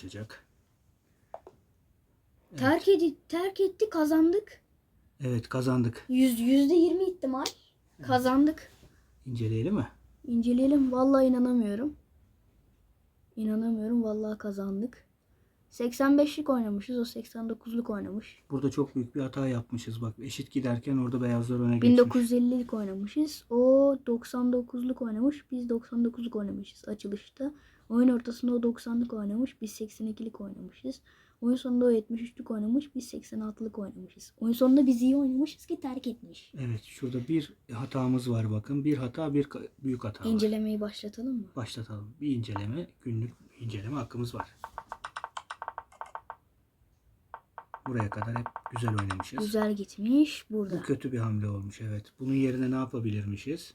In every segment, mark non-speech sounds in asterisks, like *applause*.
açacak. Terk, edi, terk etti kazandık. Evet kazandık. Yüz, yüzde yirmi ihtimal. Kazandık. İnceleyelim mi? İnceleyelim. Vallahi inanamıyorum. İnanamıyorum. Vallahi kazandık. 85'lik oynamışız. O 89'luk oynamış. Burada çok büyük bir hata yapmışız. Bak eşit giderken orada beyazlar öne geçmiş. 1950'lik oynamışız. O 99'luk oynamış. Biz 99'luk oynamışız açılışta. Oyun ortasında o 90'lık oynamış. Biz 82'lik oynamışız. Oyun sonunda o 73'lük oynamış. Biz 86'lık oynamışız. Oyun sonunda biz iyi oynamışız ki terk etmiş. Evet şurada bir hatamız var bakın. Bir hata bir büyük hata var. İncelemeyi başlatalım mı? Başlatalım. Bir inceleme günlük inceleme hakkımız var. Buraya kadar hep güzel oynamışız. Güzel gitmiş. Bu Burada. kötü bir hamle olmuş evet. Bunun yerine ne yapabilirmişiz?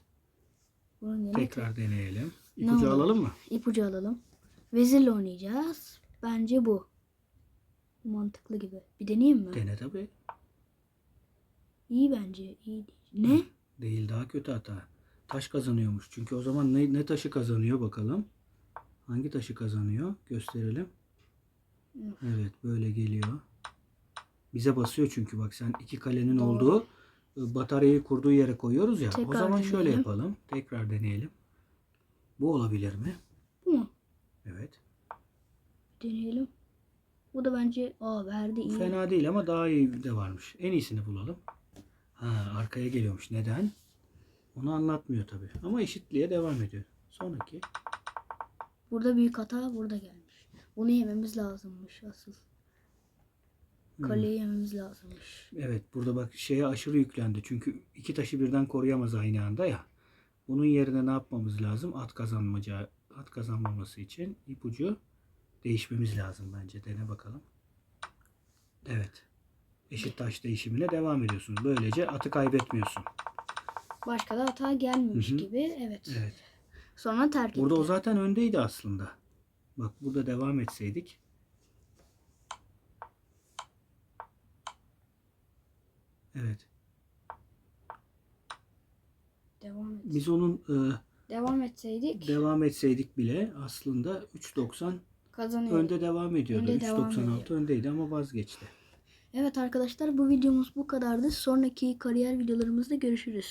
Bunun yerine Tekrar deneyelim. Ne İpucu alalım mı? ipucu alalım. Vezirle oynayacağız. Bence bu. Mantıklı gibi. Bir deneyeyim mi? Dene tabi. İyi bence. İyi. Ne? *clears throat* Değil daha kötü hata. Taş kazanıyormuş. Çünkü o zaman ne, ne taşı kazanıyor bakalım. Hangi taşı kazanıyor? Gösterelim. Evet böyle geliyor. Bize basıyor çünkü bak sen iki kalenin Doğru. olduğu e, bataryayı kurduğu yere koyuyoruz ya. o Tekrar zaman şöyle deneyelim. yapalım. Tekrar deneyelim. Bu olabilir mi? Bu mu? Evet. Deneyelim. Bu da bence aa verdi iyi. fena değil ama daha iyi de varmış. En iyisini bulalım. Ha arkaya geliyormuş. Neden? Onu anlatmıyor tabi. Ama eşitliğe devam ediyor. Sonraki. Burada büyük hata burada gelmiş. Bunu yememiz lazımmış asıl. Kaleyi yememiz lazımmış. Evet burada bak şeye aşırı yüklendi. Çünkü iki taşı birden koruyamaz aynı anda ya. Bunun yerine ne yapmamız lazım? At kazanmaca, at kazanmaması için ipucu değişmemiz lazım bence. Dene bakalım. Evet. Eşit taş değişimine devam ediyorsun. Böylece atı kaybetmiyorsun. Başka da hata gelmemiş Hı hı. gibi. Evet. Evet. Sonra terk Burada etti. o zaten öndeydi aslında. Bak burada devam etseydik. Evet. Devam et. Biz onun e, Devam etseydik devam etseydik bile aslında 3.90 kazanıyorduk. önde devam ediyordu. Önde devam 3.96 ediyor. öndeydi ama vazgeçti. Evet arkadaşlar bu videomuz bu kadardı. Sonraki kariyer videolarımızda görüşürüz.